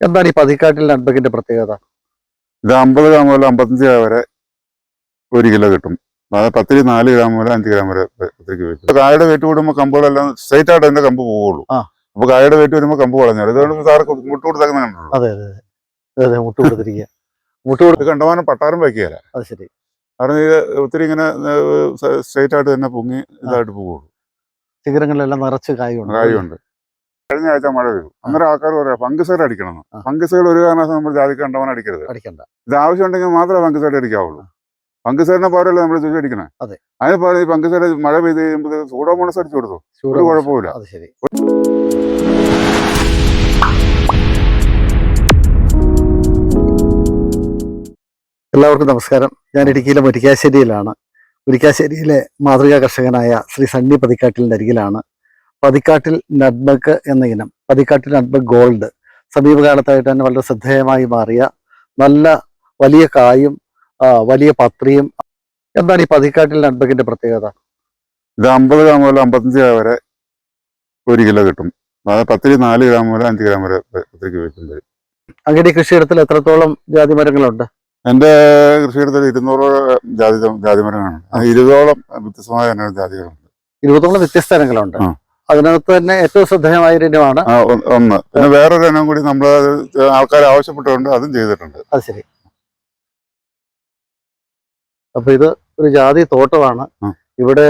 എന്താണ് ഈ പതിക്കാട്ടിൽ നട്ബക്കിന്റെ പ്രത്യേകത? ഇത് അമ്പത് ഗ്രാം മുതൽ അമ്പത്തഞ്ച് ഗ്രാം വരെ ഒരു കിലോ കിട്ടും. അതായത് പത്തിരി നാല് ഗ്രാം മുതൽ അഞ്ച് ഗ്രാം വരെ പത്തിരിക്ക് വെച്ചു കായയുടെ വെയിറ്റ് കൂടുമ്പോൾ കമ്പുകളെല്ലാം സ്ട്രൈറ്റ് ആയിട്ട് അതിന്റെ കമ്പ് പോവുള്ളൂ. അപ്പൊ കായയുടെ വെയിറ്റ് വരുമ്പോൾ കമ്പ് വളഞ്ഞാൽ ഇതുകൊണ്ട് സാറ് മുട്ട് കൊടുത്തേക്കുന്ന കണ്ടുള്ളൂ അതെ അതെ അതെ. മുട്ട് കൊടുത്തിരിക്കുക മുട്ട് കൊടുത്ത് കണ്ടമാനം പട്ടാരം വയ്ക്കുകയല്ല? അത് ശരി. കാരണം ഇത് ഒത്തിരി ഇങ്ങനെ സ്ട്രൈറ്റ് ആയിട്ട് തന്നെ പൊങ്ങി ഇതായിട്ട് പോവുള്ളൂ. ശിഖരങ്ങളിലെല്ലാം നിറച്ച് കായുണ്ട്. കായുണ്ട്. കഴിഞ്ഞ ആഴ്ച മഴ പെയ്തു. അന്നേരം ആൾക്കാർ പറയാം ഫംഗസൈഡ് അടിക്കണം. ഫംഗസൈഡ് ഒരു കാരണവശാലും നമ്മൾ ജാതിക്ക് കണ്ടവനെ അടിക്കരുത്. അടിക്കണ്ട. ഇത് ആവശ്യമുണ്ടെങ്കിൽ മാത്രമേ ഫംഗസൈഡ് അടിക്കാവുള്ളൂ. ഫംഗസൈഡിനെ പോരല്ലേ നമ്മൾ ചുറ്റി അടിക്കണേ? അതെ. അതിന് പകരം ഈ ഫംഗസൈഡ് മഴ പെയ്ത് കഴിയുമ്പോൾ സൂഡോമോണസ് അടിച്ചു കൊടുത്തു? ഒരു കുഴപ്പമില്ല എല്ലാവർക്കും നമസ്കാരം. ഞാൻ ഇടുക്കിയിലെ മുരിക്കാശ്ശേരിയിലാണ്. മുരിക്കാശ്ശേരിയിലെ മാതൃകാ കർഷകനായ ശ്രീ സണ്ണി പതിക്കാട്ടിലിന്റെ അരികിലാണ് പതിക്കാട്ടിൽ നട്ബക്ക് എന്ന ഇനം. പതിക്കാട്ടിൽ നട്ബക്ക് ഗോൾഡ്. സമീപകാലത്തായിട്ട് തന്നെ വളരെ ശ്രദ്ധേയമായി മാറിയ നല്ല വലിയ കായും വലിയ പത്രിയും. എന്താണ് ഈ പതിക്കാട്ടിൽ നട്ബക്കിന്റെ പ്രത്യേകത? ഇത് അമ്പത് ഗ്രാം മുതൽ അമ്പത്തഞ്ച് ഗ്രാം വരെ ഒരു കിലോ കിട്ടും. പത്തിരി നാല് ഗ്രാം മുതൽ അഞ്ച് ഗ്രാം വരെ പത്തിരിക്ക് വെക്കുന്നത് അങ്ങനെ കൃഷിയിടത്തിൽ എത്രത്തോളം ജാതി മരങ്ങളുണ്ട്? എന്റെ കൃഷിയിടത്തിൽ ഇരുന്നൂറോളം ജാതി ജാതി മരങ്ങളാണ് അത് ഇരുപതോളം വ്യത്യസ്തമായ ജാതികളുണ്ട്. ഇരുപതോളം വ്യത്യസ്ത ഇനങ്ങളുണ്ട്. അതിനകത്ത് തന്നെ ഏറ്റവും ശ്രദ്ധേയമായ ഒരു ഇനമാണ് ഒന്ന്. പിന്നെ വേറൊരു ഇനം കൂടി നമ്മൾ ആൾക്കാർ ആവശ്യപ്പെട്ടുകൊണ്ട് അതും ചെയ്തിട്ടുണ്ട്. അത് ശരി. അപ്പൊ ഇത് ഒരു ജാതി തോട്ടമാണ്. ഇവിടെ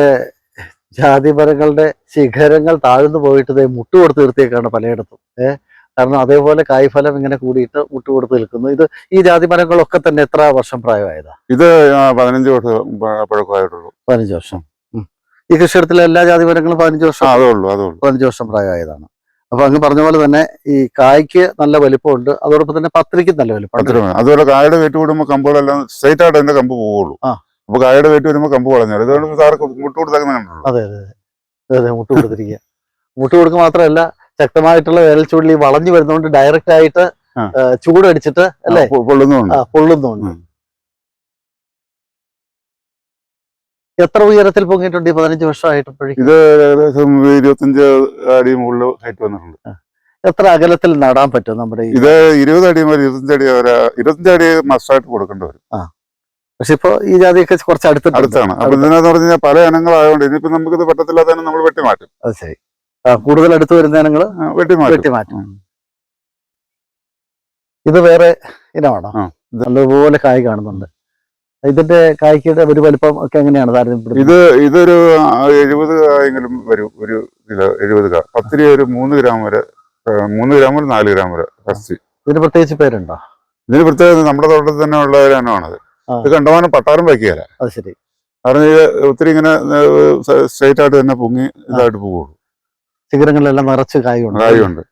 ജാതി മരങ്ങളുടെ ശിഖരങ്ങൾ താഴ്ന്നു പോയിട്ട് ദേ മുട്ട് കൊടുത്ത് നിർത്തിയേക്കാണ് പലയിടത്തും. ഏഹ് കാരണം അതേപോലെ കായ്ഫലം ഇങ്ങനെ കൂടിയിട്ട് മുട്ട് കൊടുത്ത് നിൽക്കുന്നു. ഇത് ഈ ജാതി മരങ്ങളൊക്കെ തന്നെ എത്ര വർഷം പ്രായമായതാ? ഇത് പതിനഞ്ച് വർഷം പഴക്കമായിട്ടുള്ളൂ. പതിനഞ്ച് വർഷം. ഈ കൃഷിയിടത്തിലെ എല്ലാ ജാതി മരങ്ങളും പതിനഞ്ച് വർഷം അതേ ഉള്ളൂ അതേ ഉള്ളൂ പതിനഞ്ച് വർഷം പ്രായമായതാണ്. അപ്പൊ അങ്ങ് പറഞ്ഞ പോലെ തന്നെ ഈ കായ്ക്ക് നല്ല വലിപ്പമുണ്ട്. അതോടൊപ്പം തന്നെ പത്രിക്കും നല്ല വലിപ്പം. അതുപോലെ കായയുടെ വേറ്റ് കൂടുമ്പോൾ കമ്പുകളെല്ലാം സ്ട്രൈറ്റ് ആയിട്ട് തന്നെ കമ്പ് പോവുള്ളൂ. ആ. അപ്പൊ കായയുടെ വേറ്റ് വരുമ്പോൾ കമ്പ് വളഞ്ഞു ഇതുകൊണ്ട് സാറ് മുട്ട് കൊടുത്തേക്കുന്ന അതെ അതെ അതെ. അതെ മുട്ട് കൊടുത്തിരിക്കുക മുട്ട് കൊടുക്കുക മാത്രമല്ല ശക്തമായിട്ടുള്ള വേനൽ ചൂടിൽ വളഞ്ഞു വരുന്നതുകൊണ്ട് ഡയറക്റ്റ് ആയിട്ട് ചൂടടിച്ചിട്ട് അല്ലേ? പൊള്ളുന്നുണ്ട്. പൊള്ളുന്നുണ്ട്. എത്ര ഉയരത്തിൽ പൊങ്ങിയിട്ടുണ്ട് ഈ പതിനഞ്ച് വർഷമായിട്ടപ്പോഴേക്കും ഇത് ഏകദേശം ഇരുപത്തഞ്ച് അടി മുകളിൽ ഹൈറ്റ് വന്നിട്ടുണ്ട്. എത്ര അകലത്തിൽ നടാൻ പറ്റും നമ്മുടെ ഈ ഇത് ഇരുപത് അടി മുതൽ ഇരുപത്തഞ്ച് അടി വരെ ഇരുപത്തഞ്ച് അടി മസ്റ്റായിട്ട് കൊടുക്കേണ്ടി വരും. പക്ഷെ ഇപ്പൊ ഈ ജാതിയൊക്കെ കുറച്ച് അടുത്തിട്ടുണ്ട് അടുത്താണ്. അപ്പൊ ഇതിനകത്ത് പറഞ്ഞു കഴിഞ്ഞാൽ പല ഇനങ്ങളായതുകൊണ്ട് ഇനിയിപ്പോ നമുക്കിത് പറ്റത്തില്ലാതെ തന്നെ നമ്മൾ വെട്ടി മാറ്റും അത് ശരി. ആ, കൂടുതൽ അടുത്ത് വരുന്ന ഇനങ്ങൾ ആ, വെട്ടി മാറ്റും വെട്ടി മാറ്റും ഉം. ഇത് വേറെ ഇനമാണോ? ആ, ഇത് നല്ലതുപോലെ കായ് കാണുന്നുണ്ട്. ഇതിന്റെ കായ്ക്കയുടെ ഒരു വലിപ്പം ഒക്കെ എങ്ങനെയാണ്? താരതമ്യപ്പെടുന്നത് ഇത് ഇതൊരു എഴുപത് കായെങ്കിലും വരും ഒരു കിലോ എഴുപത് കാ. പത്തിരി ഒരു മൂന്ന് ഗ്രാം വരെ ആ, മൂന്ന് ഗ്രാം വരെ നാല് ഗ്രാം വരെ ഫസ്റ്റ്. ഇതിന് പ്രത്യേകിച്ച് പേരുണ്ടോ? ഇതിന് പ്രത്യേകത നമ്മുടെ തോട്ടത്തിൽ തന്നെ ഉള്ള ഒരു ഇനമാണത്. ആ. ഇത് കണ്ടമാനം പട്ടാരം വയ്ക്കുകയല്ല. അത് ശരി. കാരണം ഇത് ഒത്തിരി ഇങ്ങനെ സ്ട്രൈറ്റ് ആയിട്ട് തന്നെ പൊങ്ങി ഇതായിട്ട് പോകുള്ളൂ. ശിഖരങ്ങളിലെല്ലാം നിറച്ച് കായുണ്ട്. കായുണ്ട്.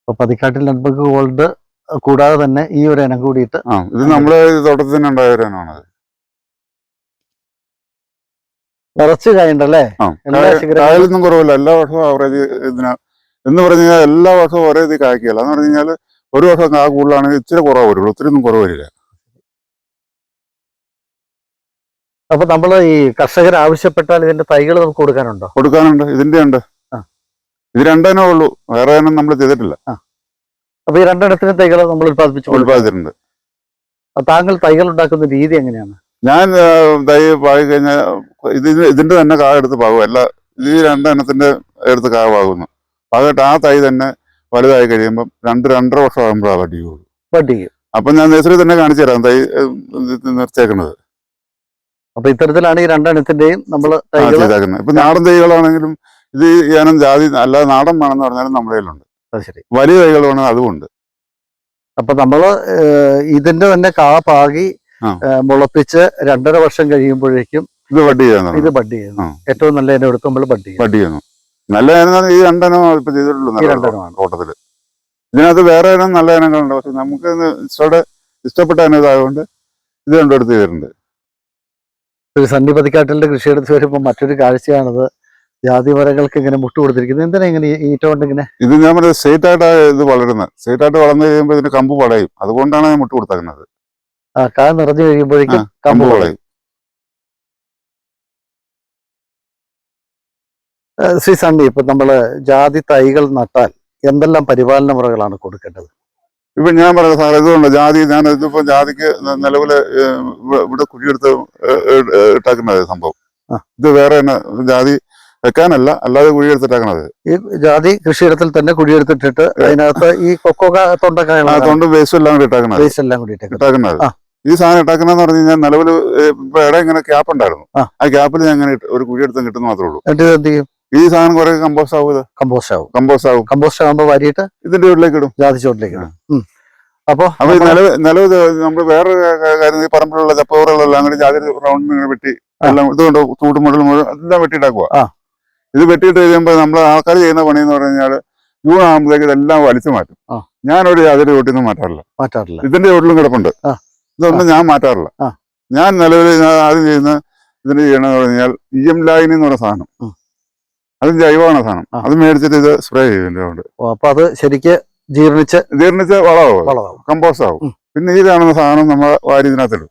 അപ്പൊ പതിക്കാട്ടിൽ നെറ്റ്ബക്ക് ഗോൾഡ് കൂടാതെ തന്നെ ഈ ഒരു ഇനം കൂടിയിട്ട് ആ ഇത് നമ്മുടെ തോട്ടത്തിൽ തന്നെ ഉണ്ടായ ഒരു ഇനമാണത്. നിറച്ച് കായുണ്ടല്ലേ? കായലൊന്നും കുറവില്ല. എല്ലാ വർഷവും ആവറേജ് ഇതിന് എന്ന് പറഞ്ഞു കഴിഞ്ഞാൽ എല്ലാ വർഷവും ഒരേ ഇത് കായ്ക്കുകയല്ല. എന്ന് പറഞ്ഞു കഴിഞ്ഞാൽ ഒരു വർഷം കാ കൂടുതലാണെങ്കിൽ ഇച്ചിരി കുറവ് വരുള്ളൂ. ഒത്തിരി ഒന്നും കുറവ് വരില്ല. അപ്പൊ നമ്മൾ ഈ കർഷകർ ആവശ്യപ്പെട്ടാൽ ഇതിന്റെ തൈകൾ നമുക്ക് കൊടുക്കാനുണ്ടോ? കൊടുക്കാനുണ്ട്. ഇതിന്റെ ഉണ്ട്. ഇത് രണ്ടേനേ ഉള്ളൂ. വേറെ നമ്മൾ ചെയ്തിട്ടില്ല. അപ്പൊ ഈ രണ്ടിടത്തിനും തൈകൾ നമ്മൾ ഉത്പാദിപ്പിച്ചു ഉത്പാദിപ്പിച്ചിട്ടുണ്ട് താങ്കൾ തൈകൾ ഉണ്ടാക്കുന്ന രീതി എങ്ങനെയാണ്? ഞാൻ തൈ പാകി കഴിഞ്ഞാൽ ഇതിന് ഇതിന്റെ തന്നെ കാ എടുത്ത് പാകും. അല്ല ഈ രണ്ടെണ്ണത്തിന്റെ എടുത്ത് കാ പാകുന്നു. പാകിട്ട് ആ തൈ തന്നെ വലുതായി കഴിയുമ്പോൾ രണ്ട് രണ്ടര വർഷം ആകുമ്പോഴാണ് വട്ടി പോകും വട്ടി അപ്പൊ ഞാൻ നേസറി തന്നെ കാണിച്ചു തരാം തൈ ഇത് നിർത്തിയേക്കുന്നത് അപ്പൊ ഇത്തരത്തിലാണ് ഈ രണ്ടെണ്ണത്തിന്റെയും നമ്മൾ ചെയ്തേക്കുന്നത്. ഇപ്പൊ നാടൻ തൈകളാണെങ്കിലും ഇത് ഈ ഇനം ജാതി അല്ലാതെ നാടൻ വേണമെന്ന് പറഞ്ഞാലും നമ്മുടെ കയ്യിലുണ്ട്. അത് ശരി. വലിയ തൈകൾ വേണം അതുമുണ്ട് അപ്പൊ നമ്മൾ ഇതിന്റെ തന്നെ കാ പാകി മുളപ്പിച്ച് രണ്ടര വർഷം കഴിയുമ്പോഴേക്കും ഇത് ബഡ് ചെയ്യുന്നു ഇത് ബഡ് ചെയ്യുന്നു. ഏറ്റവും നല്ല ഇനം എടുത്ത് നമ്മൾ ബഡ് ബഡ് ചെയ്യുന്നു. നല്ല ഇനം ഈ രണ്ടെണ്ണം ഇപ്പൊ ചെയ്തിട്ടുള്ളൂ തോട്ടത്തിൽ ഇതിനകത്ത് വേറെ ഇനം നല്ല ഇനങ്ങളുണ്ട്. പക്ഷെ നമുക്ക് ഇഷ്ടയുടെ ഇഷ്ടപ്പെട്ട ഇനം ഇതായതുകൊണ്ട് ഇത് രണ്ടും എടുത്ത് ചെയ്തിട്ടുണ്ട്. സന്നിപതിക്കാട്ടിലെ സണ്ണി പതിക്കാട്ടിന്റെ കൃഷിയിടത്ത് വരുമ്പോൾ മറ്റൊരു കാഴ്ചയാണത്. ജാതി മരങ്ങൾക്ക് ഇങ്ങനെ മുട്ട് കൊടുത്തിരിക്കുന്നത്? എന്തിനാ ഇങ്ങനെ ഈറ്റ കൊണ്ട് ഇങ്ങനെ? ഇത് ഞാൻ പറഞ്ഞത് സ്ട്രേറ്റ് ആയിട്ട് ഇത് വളരുന്നത്. സ്ട്രേറ്റ് ആയിട്ട് വളർന്നു കഴിയുമ്പോൾ ഇതിന് കമ്പ് വളയും. അതുകൊണ്ടാണ് ഞാൻ മുട്ട് കൊടുത്തേക്കുന്നത്. ആ കാ നിറഞ്ഞു കഴിയുമ്പോഴേക്കും കമ്പ് വളയും. ശ്രീ സണ്ണി ഇപ്പൊ നമ്മൾ ജാതി തൈകൾ നട്ടാൽ എന്തെല്ലാം പരിപാലന മുറകളാണ് കൊടുക്കേണ്ടത്? ഇപ്പൊ ഞാൻ പറഞ്ഞ സാറേ ഇതുകൊണ്ട് ജാതി ഞാൻ ഇതിപ്പോ ജാതിക്ക് നിലവിൽ ഇവിടെ കുഴിയെടുത്ത് ഇട്ടാക്കുന്ന സംഭവം. ഇത് വേറെ തന്നെ ജാതി വെക്കാനല്ല അല്ലാതെ കുഴിയെടുത്തിട്ടാക്കണത്. ഈ ജാതി കൃഷിയിടത്തിൽ തന്നെ കുഴിയെടുത്തിട്ടിട്ട് അതിനകത്ത് ഈ കൊക്കോ തൊണ്ടക്കായ തൊണ്ടും വേസ്റ്റും എല്ലാം കൂടി ഇട്ടാക്കണത്. വേസ്റ്റ് എല്ലാം കൂടി ഈ സാധനം ഇട്ടാക്കണെന്ന് പറഞ്ഞു കഴിഞ്ഞാൽ നിലവിൽ ഇപ്പൊ ഇടം ഇങ്ങനെ ക്യാപ്പ് ഉണ്ടായിരുന്നു. ആ. ക്യാപ്പിൽ ഞാൻ ഇങ്ങനെ ഇട്ട് ഒരു കുഴിയെടുത്ത് കിട്ടുന്ന മാത്രമേ ഉള്ളൂ. എന്ത് ചെയ്യും? ഈ സാധനം കുറെ കമ്പോസ്റ്റ് ആവും ഇത്? കമ്പോസ്റ്റ് ആവും. കമ്പോസ്റ്റ് ആവും. കമ്പോസ്റ്റ് ആവുമ്പോ വാരിയിട്ട് ഇതിന്റെ ഉള്ളിലേക്ക് ഇടും. ജാതി ചോട്ടിലേക്ക് ഇടും. അപ്പോ അപ്പൊ നിലവ് നിലവ് നമ്മൾ വേറെ കാര്യം ഈ പറമ്പിലുള്ള ചപ്പവറുകളെല്ലാം അങ്ങനെ ജാതി റൗണ്ട് വെട്ടി എല്ലാം ഇതുകൊണ്ട് ചൂട് മുതൽ മുഴുവൻ എല്ലാം വെട്ടിയിട്ടാക്കുക. ഇത് വെട്ടിയിട്ട് കഴിയുമ്പോൾ നമ്മൾ ആൾക്കാർ ചെയ്യുന്ന പണി എന്ന് പറഞ്ഞു കഴിഞ്ഞാൽ ജൂൺ ആകുമ്പോഴേക്ക് ഇതെല്ലാം വലിച്ചു മാറ്റും. ഞാൻ ഞാനൊരു യാതൊരു ചോട്ടിൽ നിന്ന് മാറ്റാറില്ല. മാറ്റാറില്ല. ഇതിന്റെ ചോട്ടിലും കിടപ്പുണ്ട്. ഇതൊന്നും ഞാൻ മാറ്റാറില്ല. ഞാൻ നിലവിൽ ഞാൻ ആദ്യം ചെയ്യുന്ന ഇതിന് ചെയ്യണമെന്ന് പറഞ്ഞാൽ ഇ എം ലായിനി എന്ന് പറഞ്ഞ സാധനം. അത് ജൈവമാണ് സാധനം. അത് മേടിച്ചിട്ട് ഇത് സ്പ്രേ ചെയ്യുന്നുണ്ട് അപ്പൊ അത് ശരിക്ക് ജീർണിച്ച് ജീർണിച്ച് വളമാവും. കമ്പോസ്റ്റ് ആവും പിന്നെ ഈ കാണുന്ന സാധനം നമ്മൾ വാരി ഇതിനകത്തിടും.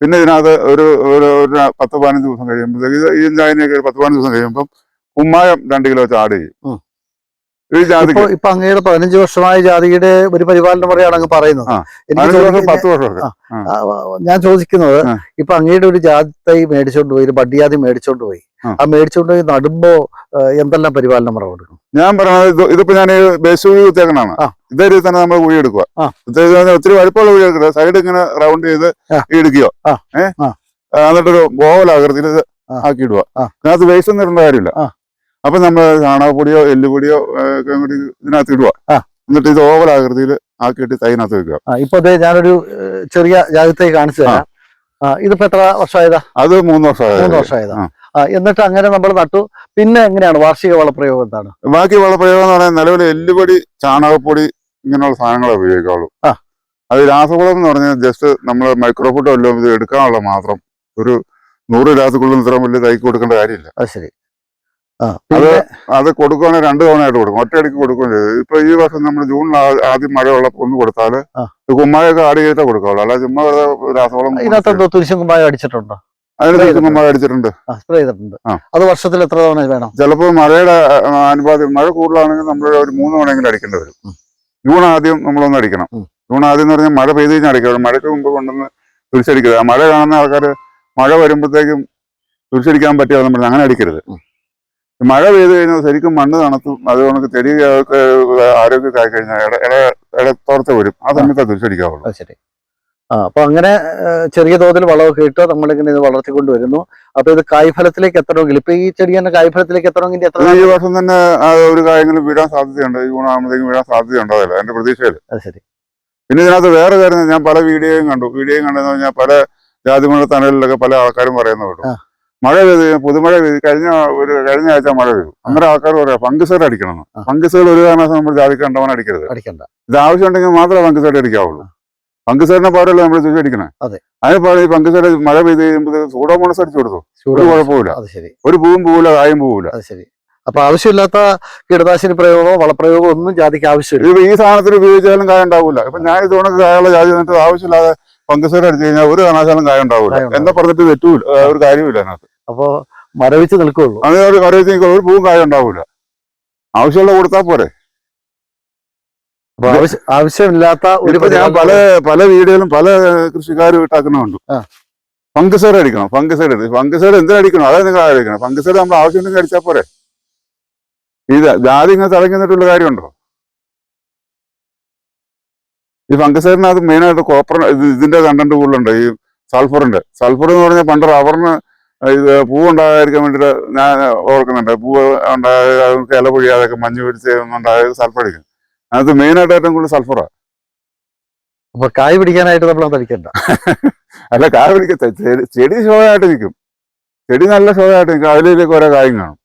പിന്നെ ഇതിനകത്ത് ഒരു ഒരു ഒരു പത്ത് പതിനഞ്ച് ദിവസം കഴിയുമ്പോഴത്തേക്ക് ഈ ചായനൊക്കെ ഒരു പത്ത് പതിനഞ്ച് ദിവസം കഴിയുമ്പോൾ കുമ്മായം രണ്ട് കിലോ ചാട് ചെയ്യും. ഇപ്പൊ അങ്ങയുടെ പതിനഞ്ച് വർഷമായ ജാതിയുടെ ഒരു പരിപാലനം മുറയാണ് അങ്ങ് പറയുന്നത്. പത്ത് വർഷമൊക്കെ. ഞാൻ ചോദിക്കുന്നത്. ഇപ്പൊ അങ്ങയുടെ ഒരു ജാതി തൈ മേടിച്ചോണ്ട് പോയി ഒരു ബഡ്ഡിയാതി മേടിച്ചോണ്ട് പോയി. ആ. മേടിച്ചോണ്ട് പോയി നടുമ്പോ എന്തെല്ലാം പരിപാലനം മുറ കൊടുക്കും ഞാൻ പറയുന്നത് ഇത് ഇതിപ്പോ ഞാൻ ബേസുകാണ് ഇതേ രീതി തന്നെ നമ്മൾ കുഴി എടുക്കുക ഒത്തിരി വലുപ്പമുള്ള കുഴി എടുക്കുക സൈഡ് ഇങ്ങനെ റൗണ്ട് ചെയ്ത് എടുക്കുകയോ ഇടുകയോ. ഏഹ്. എന്നിട്ടൊരു ബോവൽ ആക്കിയിടുക അതിനകത്ത്. വേസ്റ്റ് ഒന്നും ഇടേണ്ട കാര്യമില്ല. അപ്പൊ നമ്മൾ ചാണകപ്പൊടിയോ എല്ലുപൊടിയോ ഇതിനകത്ത് ഇടുക. എന്നിട്ട് ഇത് ഓവർ ആകൃതിയിൽ ആക്കിയിട്ട് തൈനകത്ത് വെക്കുക. ഇപ്പൊ ഞാനൊരു ചെറിയ ജാതി കാണിച്ചു തരാം. ഇതിപ്പോ എത്ര വർഷമായതാ? അത് മൂന്ന് വർഷമായത്. മൂന്ന് വർഷമായതാ. എന്നിട്ട് അങ്ങനെ നമ്മൾ നട്ടു. പിന്നെ എങ്ങനെയാണ് വാർഷിക വളപ്രയോഗം എന്താണ്? ബാക്കി വളപ്രയോഗം എന്ന് പറയുന്നത് നിലവിൽ എല്ലുപൊടി ചാണകപ്പൊടി ഇങ്ങനെയുള്ള സാധനങ്ങളെ ഉപയോഗിക്കാവുള്ളൂ. അത് രാസവളം എന്ന് പറഞ്ഞാൽ ജസ്റ്റ് നമ്മൾ മൈക്രോഫുഡ് വല്ലതും ഇത് എടുക്കാനുള്ള മാത്രം ഒരു നൂറ് രാസക്കുള്ളിൽ ഇത്ര വലിയ തൈക്ക് കൊടുക്കേണ്ട കാര്യമില്ല. അത് ശരി. പിന്നെ അത് കൊടുക്കുകയാണെങ്കിൽ രണ്ട് തവണയായിട്ട് കൊടുക്കും. ഒറ്റയടിക്ക് കൊടുക്കുകയും ചെയ്തു. ഇപ്പൊ ഈ വർഷം നമ്മൾ ജൂണിൽ ആദ്യം ആദ്യം മഴയുള്ളപ്പോൾ ഒന്ന് കൊടുത്താൽ. കുമ്മായൊക്കെ ആടി ചെയ്തേ കൊടുക്കാവുള്ളൂ. അല്ല ചുമ്മാ രാസവളം ഇതിനകത്ത് തുരിശും അടിച്ചിട്ടുണ്ടോ. അതിന് കുമ്മായ അടിച്ചിട്ടുണ്ട്. സ്പ്രേ ചെയ്തിട്ടുണ്ട്. അത് വർഷത്തിൽ എത്ര തവണ വേണം? ചിലപ്പോൾ മഴയുടെ അനുപാതം മഴ കൂടുതലാണെങ്കിൽ നമ്മൾ ഒരു മൂന്ന് തവണയെങ്കിലും അടിക്കേണ്ടി വരും. ജൂൺ ആദ്യം നമ്മളൊന്ന് അടിക്കണം. ജൂൺ ആദ്യം എന്ന് പറഞ്ഞാൽ മഴ പെയ്ത് കഴിഞ്ഞാൽ അടിക്കണം മഴയ്ക്ക് മുമ്പ് കൊണ്ടുവന്ന് തുരിശടിക്കരുത്. മഴ കാണുന്ന ആൾക്കാർ മഴ വരുമ്പോഴത്തേക്കും തുരിശടിക്കാൻ പറ്റിയാൽ നമ്മൾ അങ്ങനെ അടിക്കരുത്. മഴ പെയ്തു കഴിഞ്ഞാൽ ശരിക്കും മണ്ണ് തണുത്തും. അത് ചെടി ഒക്കെ ആരോഗ്യമൊക്കെ ആയി കഴിഞ്ഞാൽ ഇട ഇട വരും. ആ സമയത്ത് തിരിച്ചടിക്കാവുള്ളൂ. ശരി. ആ അപ്പൊ അങ്ങനെ ചെറിയ തോതിൽ വളമൊക്കെ ഇട്ട് നമ്മളിങ്ങനെ ഇത് വളർത്തിക്കൊണ്ട് വരുന്നു അപ്പൊ ഇത് കായ്ഫലത്തിലേക്ക് എത്തണമെങ്കിൽ ഇപ്പൊ ഈ ചെടി തന്നെ കായ്ഫലത്തിലേക്ക് എത്തണമെങ്കിൽ എത്ര ഈ വർഷം തന്നെ ഒരു കാര്യങ്ങളും വീഴാൻ സാധ്യതയുണ്ട്. ഈ ആകുമ്പോഴത്തേക്കും വീഴാൻ സാധ്യതയുണ്ട് അതല്ല എന്റെ പ്രതീക്ഷയിൽ. അത് ശരി. പിന്നെ ഇതിനകത്ത് വേറെ കാര്യം ഞാൻ പല വീഡിയോയും കണ്ടു. വീഡിയോയും കണ്ടെന്ന് പറഞ്ഞാൽ പല ജാതിമഴ തണലിലൊക്കെ പല ആൾക്കാരും പറയുന്ന കേട്ടു ആ. മഴ പെയ്ത് പുതുമഴ പെയ്ത് കഴിഞ്ഞ ഒരു കഴിഞ്ഞ ആഴ്ച മഴ പെയ്തു. അന്നേരം ആൾക്കാർ പറയാം ഫംഗസൈഡ് അടിക്കണം. ഫംഗസൈഡ് ഒരു കാരണവശാലും നമ്മൾ ജാതിക്ക് കണ്ടവൻ അടിക്കരുത്. അടിക്കണ്ട. ഇത് ആവശ്യമുണ്ടെങ്കിൽ മാത്രമേ ഫംഗസൈഡ് അടിക്കാവുള്ളൂ. ഫംഗസൈഡിനെ പാടല്ലോ നമ്മൾ ചുറ്റി അടിക്കണേ? അതെ. അതിന് പാടെ ഈ ഫംഗസൈഡ് മഴ പെയ്ത് കഴിയുമ്പോൾ സൂഡോമോണസ് അടിച്ചു കൊടുത്തു? ഒരു കുഴപ്പമില്ല ഒരു പൂവും പോവില്ല കായും പോവില്ല. അപ്പൊ ആവശ്യമില്ലാത്ത കീടനാശിനി പ്രയോഗമോ വളപ്രയോഗമോ ഒന്നും ജാതിക്ക് ആവശ്യമില്ല. ഈ സാധനത്തിൽ ഉപയോഗിച്ചാലും കായ ഉണ്ടാവില്ല ഇപ്പൊ ഞാൻ ഇതുകൊണ്ട് കായുള്ള ജാതി എന്നിട്ട് ആവശ്യമില്ലാതെ ഫംഗസൈഡ് അടിച്ചു കഴിഞ്ഞാൽ ഒരു കാരണവശാലും കായ ഉണ്ടാവില്ല എന്താ പറഞ്ഞിട്ട് തെറ്റൂല. ഒരു കാര്യമില്ല അതിനകത്ത്. അപ്പോ മരവിച്ച് നിൽക്കുള്ളൂ. അങ്ങനെ ഒരു മരവിച്ച് നിൽക്കുള്ളൂ. ഒരു പൂവും കായ ഉണ്ടാവില്ല ആവശ്യമുള്ള കൊടുത്താൽ പോരെ. ആവശ്യമില്ലാത്ത ഒരു ഞാൻ പല പല വീടുകളും പല കൃഷിക്കാരും ഇട്ടാക്കുന്നുണ്ട് ഫംഗസ് ഫംഗസൈഡ് അടിക്കണം. ഫംഗസൈഡ് ഫംഗസൈഡ് എന്തിനടിക്കണം അതാ നിങ്ങൾ ആലോചിക്കണം. ഫംഗസൈഡ് നമ്മൾ ആവശ്യമുണ്ടെങ്കിൽ അടിച്ചാൽ പോരെ. ഇത് ജാതി ഇങ്ങനെ തിളങ്ങി നിന്നിട്ടുള്ള കാര്യമുണ്ടോ? ഈ ഫംഗസൈഡിനകത്ത് മെയിനായിട്ട് കോപ്പർ ഇത് ഇതിന്റെ കണ്ടന്റ് കൂടുതലുണ്ട്. ഈ സൾഫറിന്റെ സൾഫർ എന്ന് പറഞ്ഞാൽ പണ്ട് റബ്ബറിന് ഇത് പൂ ഉണ്ടാകാതിരിക്കാൻ വേണ്ടിയിട്ട് ഞാൻ ഓർക്കുന്നുണ്ട്. പൂ ഉണ്ടായ ഇല പൊഴിയാതൊക്കെ മഞ്ഞ് പിടിച്ച് ഉണ്ടായത് സൾഫർ അടിക്കും അതിനകത്ത് മെയിനായിട്ട് ഏറ്റവും കൂടുതൽ സൾഫറാണ് അപ്പൊ കായ് പിടിക്കാനായിട്ട് നമ്മൾ തളിക്കണ്ട അല്ല കായ പിടിക്കത്തെ ചെടി ശോഭയായിട്ട് നിൽക്കും ചെടി നല്ല ശോഭയായിട്ട് നിൽക്കും അതിലേക്ക് ഓരോ കായും കാണും.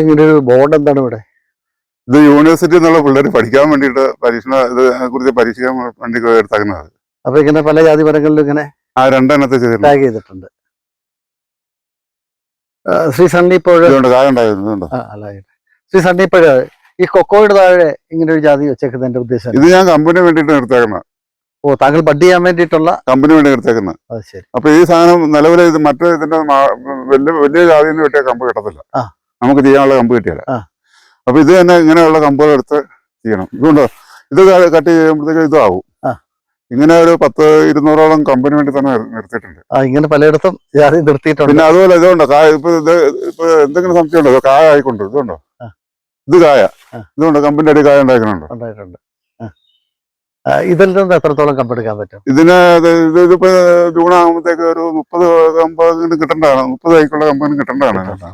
ഇങ്ങനെ ഒരു ബോർഡ് എന്താണ് ഇവിടെ? ഇത് യൂണിവേഴ്സിറ്റി എന്നുള്ള പിള്ളേർ പഠിക്കാൻ വേണ്ടിയിട്ട് പരീക്ഷണ ഇത് കുറിച്ച് പരീക്ഷിക്കാൻ വേണ്ടി എടുത്താക്കുന്നത്. അപ്പൊ ഇങ്ങനെ പല ജാതി മരങ്ങളിലും ഇങ്ങനെ ആ രണ്ടെണ്ണത്തെ ചെയ്തിട്ടുണ്ട്. ടാഗ് ചെയ്തിട്ടുണ്ട്. ശ്രീ സണ്ണി ഇപ്പോൾ ഇതുകൊണ്ട് ഉണ്ടായിരുന്നു ഇതുണ്ട്. അല്ല ശ്രീ സണ്ണി ഈ കൊക്കോയുടെ താഴെ ഇങ്ങനെ ഒരു ജാതി വെച്ചേക്കുന്നതിന്റെ ഉദ്ദേശം ഇത് ഞാൻ കമ്പനി വേണ്ടിയിട്ട് എടുത്തേക്കുന്നത് ഓ താങ്കൾ ബഡ് ചെയ്യാൻ വേണ്ടിയിട്ടുള്ള കമ്പനി വേണ്ടി എടുത്തേക്കുന്നത് അത് ശരി. അപ്പൊ ഈ സാധനം നിലവിലെ ഇത് മറ്റേ ഇതിന്റെ വലിയ വലിയ ജാതിയിൽ നിന്ന് കിട്ടിയ കമ്പ് കിട്ടത്തില്ല. നമുക്ക് ചെയ്യാനുള്ള കമ്പ് കിട്ടിയല്ല. ആ. അപ്പൊ ഇത് തന്നെ ഇങ്ങനെയുള്ള കമ്പുകൾ എടുത്ത് ചെയ്യണം. ഇതുകൊണ്ട് ഇത് കട്ട് ചെയ്യുമ്പോഴത്തേക്ക് ഇതാവും. ഇങ്ങനെ ഒരു പത്ത് ഇരുന്നൂറോളം കമ്പനി വേണ്ടി തന്നെ നിർത്തിയിട്ടുണ്ട്. ഇങ്ങനെ പലയിടത്തും നിർത്തിയിട്ടുണ്ട്. പിന്നെ അതുപോലെ ഇതുകൊണ്ടോ കായ ഇപ്പൊ ഇത് ഇപ്പൊ എന്തെങ്കിലും സംശയം ഉണ്ടോ? ഇത് കായ ആയിക്കൊണ്ട് ഇതുകൊണ്ടോ ഇത് കായ. ഇതുകൊണ്ടോ കമ്പിന്റെ അടി കായ ഉണ്ടാക്കുന്നുണ്ടോ? ഉണ്ടായിട്ടുണ്ട്. ആ. ആ, ഇതിൽ നിന്ന് എത്രത്തോളം കമ്പെടുക്കാൻ പറ്റും? ഇതിന് ഇത് ഇത് ഇതിപ്പോ ജൂൺ ആകുമ്പോഴത്തേക്ക് ഒരു മുപ്പത് കമ്പനി കിട്ടേണ്ടതാണ്. മുപ്പത് ആയിക്കുള്ള കമ്പനി കിട്ടേണ്ടതാണ്.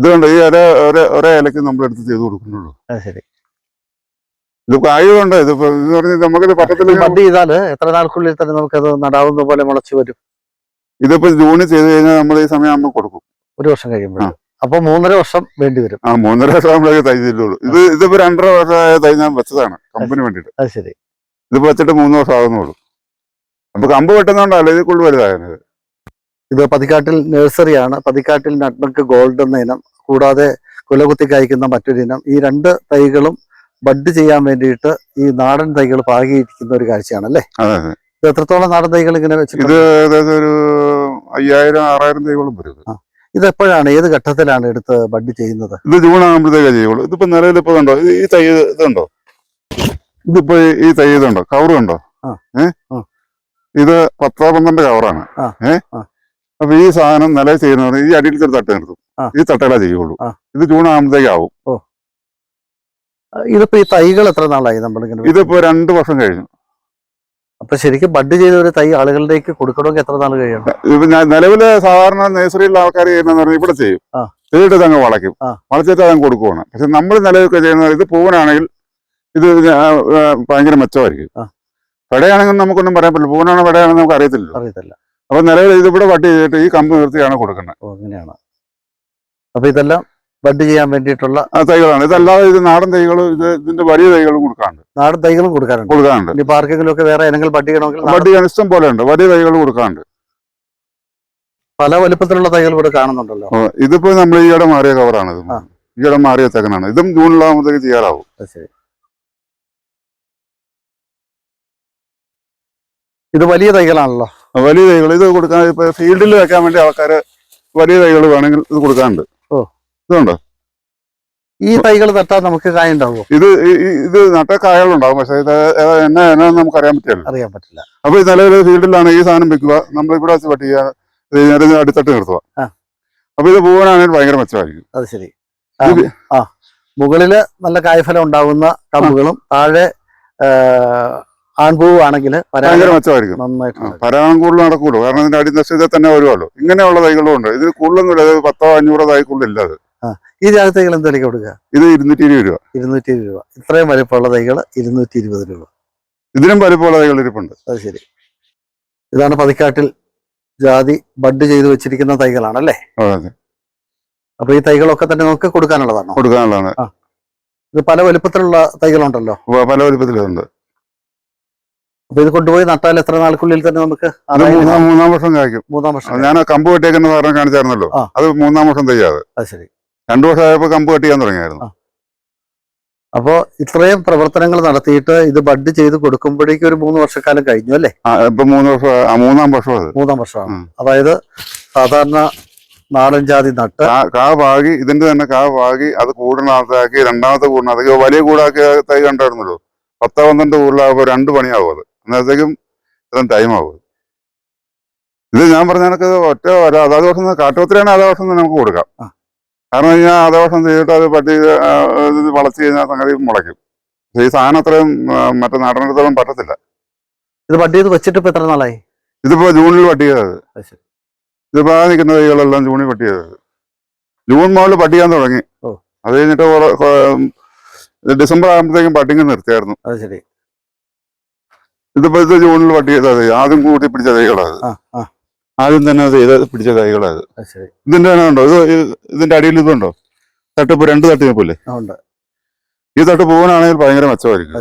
ഇതുകൊണ്ട് ഈ ഒരേ ഒരേ ഒരേ ഇലക്ക് നമ്മൾ എടുത്ത് ചെയ്ത് കൊടുക്കുന്നുള്ളൂ. അത് ശരി. ഇത് ആയതുകൊണ്ട് ഇതിപ്പോ ഇത് പറഞ്ഞ് നമുക്കിത് പട്ടത്തിൽ ബഡ് ചെയ്താൽ എത്ര നാൾക്കുള്ളിൽ തന്നെ നമുക്കത് നടാവുന്ന പോലെ മുളച്ചു വരും. ഇതിപ്പോ ജൂണിൽ ചെയ്ത് കഴിഞ്ഞാൽ നമ്മൾ ഈ സമയം ആകുമ്പോൾ കൊടുക്കും. ഒരു വർഷം കഴിയുമ്പോൾ അപ്പൊ മൂന്നര വർഷം വേണ്ടി വരും. ആ മൂന്നര വർഷം നമ്മളൊക്കെ തയ്ച്ചിട്ടുള്ളൂ ഇത് ഇതിപ്പോ രണ്ടര വർഷമായ തൈ ഞാൻ വെച്ചതാണ് കമ്പനി വേണ്ടിട്ട് അത് ശരി. ഇതിപ്പോ വെച്ചിട്ട് മൂന്ന് വർഷം ആകുന്നുള്ളൂ അപ്പൊ കമ്പ് വെട്ടുന്നോണ്ടല്ലോ ഇത് കൂടുതൽ വലുതായത് ഇത് പതിക്കാട്ടിൽ നഴ്സറിയാണ്. പതിക്കാട്ടിൽ നട്മക്ക് ഗോൾഡ് എന്ന ഇനം കൂടാതെ കുലകുത്തി കായ്ക്കുന്ന മറ്റൊരു ഇനം. ഈ രണ്ട് തൈകളും ബഡ് ചെയ്യാൻ വേണ്ടിയിട്ട് ഈ നാടൻ തൈകൾ പാകിയിരിക്കുന്ന ഒരു കാഴ്ചയാണ് അല്ലേ ഇത് എത്രത്തോളം നാടൻ തൈകൾ ഇങ്ങനെ ഇത് വെച്ചിട്ടുണ്ട് ഏകദേശം ഒരു അയ്യായിരം ആറായിരം തൈകളും വരും ഇത്. ഇത് എപ്പോഴാണ് ഏത് ഘട്ടത്തിലാണ് എടുത്ത് ബഡ് ചെയ്യുന്നത്? ഇത് ജൂൺ ആകുമ്പോഴത്തേക്കേ ചെയ്യുള്ളൂ. ഇതിപ്പോ നിലവിൽ ഇപ്പൊ കണ്ടോ ഈ- ഈ തൈ ഇതുണ്ടോ? ഇതിപ്പോ ഈ- ഈ തൈ ഇതുണ്ടോ കവർ കണ്ടോ ആ. ഏ? ആ. ഇത് പത്തോ പന്ത്രണ്ട് കവറാണ്. ആ. ഏ? ആ. അപ്പൊ ഈ സാധനം നിലയിൽ ചെയ്യുന്നവർ ഈ അടിയിൽ ചെറു തട്ട് നിർത്തും. ഈ തട്ടല ചെയ്യുള്ളൂ. ഇത് ജൂൺ ആകുമ്പോഴത്തേക്കാവും. ഇതിപ്പോ ഈ തൈകൾ എത്ര നാളായി നമ്മളിങ്ങനെ ഇതിപ്പോ രണ്ടു വർഷം കഴിഞ്ഞു. അപ്പൊ ശരിക്കും ബഡ് ചെയ്ത ഒരു തൈ ആളുകളിലേക്ക് കൊടുക്കണമെങ്കിൽ എത്ര നാൾ കഴിയണം? ഞാൻ നിലവിൽ സാധാരണ നഴ്സറിയിലെ ആൾക്കാർ ചെയ്യുന്നതെന്ന് പറഞ്ഞാൽ ഇവിടെ ചെയ്യും. ചെയ്തിട്ട് ഇത് അങ്ങ് വളയ്ക്കും. വളച്ചിട്ട് അതങ്ങ് കൊടുക്കുവാണ്. പക്ഷെ നമ്മൾ നിലവിലൊക്കെ ചെയ്യുന്നത് ഇത് പൂവനാണെങ്കിൽ ഇത് ഭയങ്കര മെച്ചമായിരിക്കും. പടയാണെങ്കിൽ നമുക്കൊന്നും പറയാൻ പറ്റില്ല. പൂവനാണോ പെടയാണെന്ന് നമുക്ക് അറിയത്തില്ല അറിയത്തില്ല. അപ്പൊ നിലവിൽ ഇത് ഇവിടെ വട്ടി ചെയ്തിട്ട് ഈ കമ്പ് നിർത്തിയാണ് കൊടുക്കുന്നത്. അങ്ങനെയാണ്. അപ്പൊ ഇതെല്ലാം ബഡ് ചെയ്യാൻ വേണ്ടിയിട്ടുള്ള തൈകളാണ്. ഇതല്ലാതെ ഇത് നാടൻ തൈകൾ ഇത് ഇതിന്റെ വലിയ തൈകളും കൊടുക്കാറുണ്ട്. നാടൻ തൈകളും കൊടുക്കാറുണ്ട്. കൊടുക്കാറുണ്ട്. ഇനി ആർക്കെങ്കിലും ഒക്കെ വേറെ ഇനങ്ങൾ ബഡ് ചെയ്യണമെങ്കിൽ ബഡ് ചെയ്യാൻ ഇഷ്ടം പോലെ ഉണ്ട്. വലിയ തൈകൾ കൊടുക്കാറുണ്ട്. പല വലുപ്പത്തിലുള്ള തൈകൾ ഇവിടെ കാണുന്നുണ്ടല്ലോ. ഇതിപ്പോ നമ്മൾ ഈയിടെ മാറിയ കവറാണ്. ഈയിടെ മാറിയ തെക്കനാണ് ഇതും ജൂണിലാകുമ്പോഴത്തേക്ക് ചെയ്യാറാവും ശരി. ഇത് വലിയ തൈകളാണല്ലോ. വലിയ തൈകൾ. ഇത് കൊടുക്കാൻ ഇപ്പൊ ഫീൽഡിൽ വെക്കാൻ വേണ്ടി ആൾക്കാര് വലിയ തൈകൾ വേണമെങ്കിൽ ഇത് കൊടുക്കാറുണ്ട്. ഇതുണ്ടോ? ഈ തൈകൾ തട്ടാൻ നമുക്ക് കായ ഉണ്ടാവുമോ? ഇത് ഇത് നട്ട കായകളുണ്ടാവും പക്ഷെ ഇത് എന്നെ എന്നാ നമുക്ക് അറിയാൻ പറ്റില്ല അറിയാൻ പറ്റില്ല. അപ്പൊ ഈ നിലവിൽ ഫീൽഡിലാണ് ഈ സാധനം വെക്കുക. നമ്മൾ ഇവിടെ വെച്ച് പട്ടിക ചെയ്യുക അടിത്തട്ട് നിർത്തുക. അപ്പൊ ഇത് പോകാനാണെങ്കിൽ ഭയങ്കര മെച്ചമായിരിക്കും. അത് ശരി. ആ, മുകളിൽ നല്ല കായഫലം ഉണ്ടാവുന്ന കമ്പുകളും താഴെ ആൺപൂവാണെങ്കിൽ ഭയങ്കര മെച്ചമായിരിക്കും. പരാഗണം കൂടുതൽ നടക്കുള്ളൂ കാരണം ഇതിന്റെ അടിനഷ്ടത്തിൽ തന്നെ വരുമല്ലോ. ഇങ്ങനെയുള്ള തൈകളും ഉണ്ട് ഇത് കൂടുതലൊന്നുമില്ല പത്തോ അഞ്ഞൂറോ തൈക്കുള്ളില്ല അത്. ഈ ജാതി തൈകൾ എന്തെങ്കിലും കൊടുക്കുക? ഇത് ഇരുന്നൂറ്റി ഇരുപത് രൂപ. ഇരുന്നൂറ്റി ഇരുപത് രൂപ. ഇത്രയും വലിപ്പമുള്ള തൈകൾ ഇരുന്നൂറ്റി ഇരുപത് രൂപ. ഇതിനും വലിപ്പമുള്ള തൈകൾ ഇരിപ്പുണ്ട്. അത് ശരി. ഇതാണ് പതിക്കാട്ടിൽ ജാതി ബഡ് ചെയ്ത് വെച്ചിരിക്കുന്ന തൈകളാണല്ലേ. അപ്പൊ ഈ തൈകളൊക്കെ തന്നെ നമുക്ക് കൊടുക്കാനുള്ളതാണോ? കൊടുക്കാനുള്ളതാണ്. ഇത് പല വലുപ്പത്തിലുള്ള തൈകളുണ്ടല്ലോ? പല വലുപ്പത്തിലുണ്ട് അപ്പൊ ഇത് കൊണ്ടുപോയി നട്ടാൽ എത്ര നാൾക്കുള്ളിൽ തന്നെ നമുക്ക് മൂന്നാം വർഷം കഴിക്കും മൂന്നാം വർഷം ഞാൻ കമ്പ് കെട്ടിയേക്കുന്ന കാരണം കാണിച്ചായിരുന്നല്ലോ. അത് മൂന്നാം വർഷം തയ്യാതെ അത് ശരി. രണ്ടു വർഷമായപ്പോ കമ്പ് കട്ട് ചെയ്യാൻ തുടങ്ങിയായിരുന്നു. അപ്പോ ഇത്രയും പ്രവർത്തനങ്ങൾ നടത്തിയിട്ട് ഇത് ബഡ് ചെയ്ത് കൊടുക്കുമ്പോഴേക്കും ഒരു മൂന്ന് വർഷക്കാലം കഴിഞ്ഞു അല്ലേ? ഇപ്പൊ മൂന്ന് വർഷം മൂന്നാം വർഷം അത്. മൂന്നാം വർഷമാണ്. അതായത് സാധാരണ നാടൻ ജാതി നട്ട് കാ കാ പാകി ഇതിന്റെ തന്നെ കാ പാകി അത് കൂടിനകത്താക്കി രണ്ടാമത്തെ കൂടിനകത്താക്കി വലിയ കൂടാക്കിയ തൈ കണ്ടായിരുന്നല്ലോ. പത്താം പന്ത്രണ്ട് കൂടുതലാകുമ്പോൾ രണ്ട് പണിയാവും അത്. അന്നേരത്തേക്കും ഇത്രയും ടൈം ആവും ഇത് ഞാൻ പറഞ്ഞ കണക്ക് ഒറ്റ അതാത് വർഷം കാട്ടുപത്രിയാണ് അതാ വർഷം നമുക്ക് കൊടുക്കാം. കാരണം കഴിഞ്ഞാൽ ആ ദിവസം ചെയ്തിട്ട് അത് ആ, വളച്ച് കഴിഞ്ഞാൽ സംഗതി മുളയ്ക്കും. ഈ സാധനം അത്രയും മറ്റേ നാടനത്തോളം പറ്റത്തില്ല. ഇത് പട്ടി വെച്ചിട്ട് ഇപ്പൊ എത്ര നാളായി? ഇതിപ്പോ ജൂണിൽ പട്ടി ചെയ്തത് ഇത് ഇതിപ്പോ നിൽക്കുന്ന തൈകളെല്ലാം ജൂണിൽ പട്ടി ചെയ്തത് ജൂൺ മുതൽ പട്ടിയാൻ തുടങ്ങി. അത് കഴിഞ്ഞിട്ട് ഡിസംബർ ആകുമ്പോഴത്തേക്കും പട്ടിങ് നിർത്തിയായിരുന്നു. അത് ശരി. ഇതിപ്പോ ഇത് ജൂണിൽ പട്ടി ചെയ്തത് ആദ്യം കൂട്ടി പിടിച്ച ആ. ആദ്യം തന്നെ അത് ചെയ്ത് പിടിച്ച ശരി. ഇതിന്റെ ഉണ്ടോ? ഇത് ഇതിന്റെ അടിയിൽ ഇതുണ്ടോ? തട്ടിപ്പ് രണ്ട് തട്ടിപ്പില്ലേ ഈ തട്ട് പോകാനാണെങ്കിൽ ഭയങ്കര മെച്ചമായിരിക്കും.